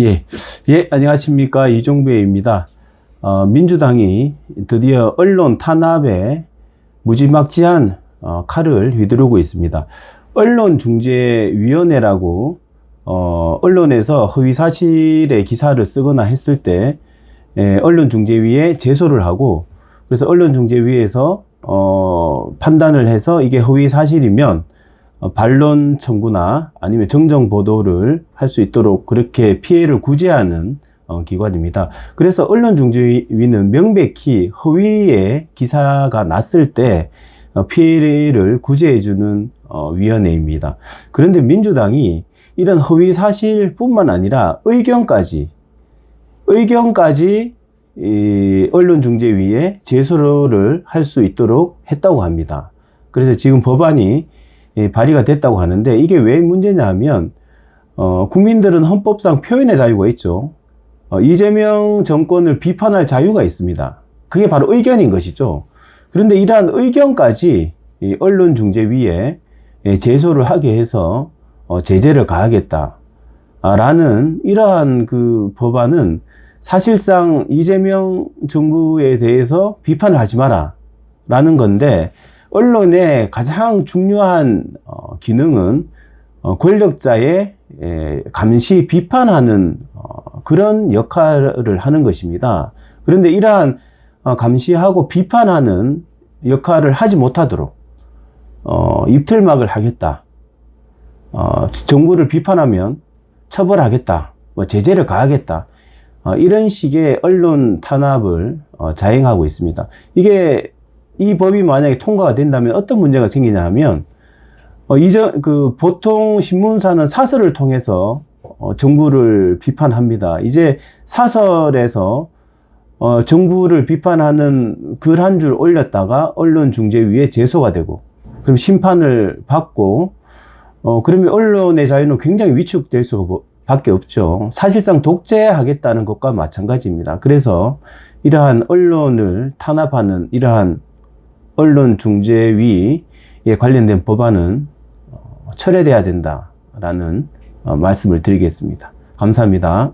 예, 예, 안녕하십니까. 이종배입니다. 어, 민주당이 드디어 언론 탄압에 무지막지한 어, 칼을 휘두르고 있습니다. 언론중재위원회라고 어, 언론에서 허위사실의 기사를 쓰거나 했을 때 예, 언론중재위에 제소를 하고 그래서 언론중재위에서 어, 판단을 해서 이게 허위사실이면 어, 반론 청구나 아니면 정정 보도를 할 수 있도록 그렇게 피해를 구제하는 어, 기관입니다. 그래서 언론중재위는 명백히 허위의 기사가 났을 때 어, 피해를 구제해주는 어, 위원회입니다. 그런데 민주당이 이런 허위 사실뿐만 아니라 의견까지 의견까지 이 언론중재위에 제소를 할 수 있도록 했다고 합니다. 그래서 지금 법안이 예, 발의가 됐다고 하는데 이게 왜 문제냐 하면 어, 국민들은 헌법상 표현의 자유가 있죠. 어, 이재명 정권을 비판할 자유가 있습니다. 그게 바로 의견인 것이죠. 그런데 이러한 의견까지 이 언론중재위에 예, 제소를 하게 해서 어, 제재를 가하겠다. 아, 라는 이러한 그 법안은 사실상 이재명 정부에 대해서 비판을 하지 마라. 라는 건데, 언론의 가장 중요한 어, 기능은 어, 권력자의 에, 감시, 비판하는 어, 그런 역할을 하는 것입니다. 그런데 이러한 어, 감시하고 비판하는 역할을 하지 못하도록 어, 입틀막을 하겠다. 어, 정부를 비판하면 처벌하겠다. 뭐 제재를 가하겠다. 어, 이런 식의 언론 탄압을 어, 자행하고 있습니다. 이게 이 법이 만약에 통과가 된다면 어떤 문제가 생기냐 하면 어, 이전 그 보통 신문사는 사설을 통해서 어, 정부를 비판합니다. 이제 사설에서 어, 정부를 비판하는 글 한 줄 올렸다가 언론중재위에 제소가 되고 그럼 심판을 받고 어, 그러면 언론의 자유는 굉장히 위축될 수밖에 없죠. 사실상 독재하겠다는 것과 마찬가지입니다. 그래서 이러한 언론을 탄압하는 이러한 언론중재위에 관련된 법안은 어, 철회돼야 된다라는 어, 말씀을 드리겠습니다. 감사합니다.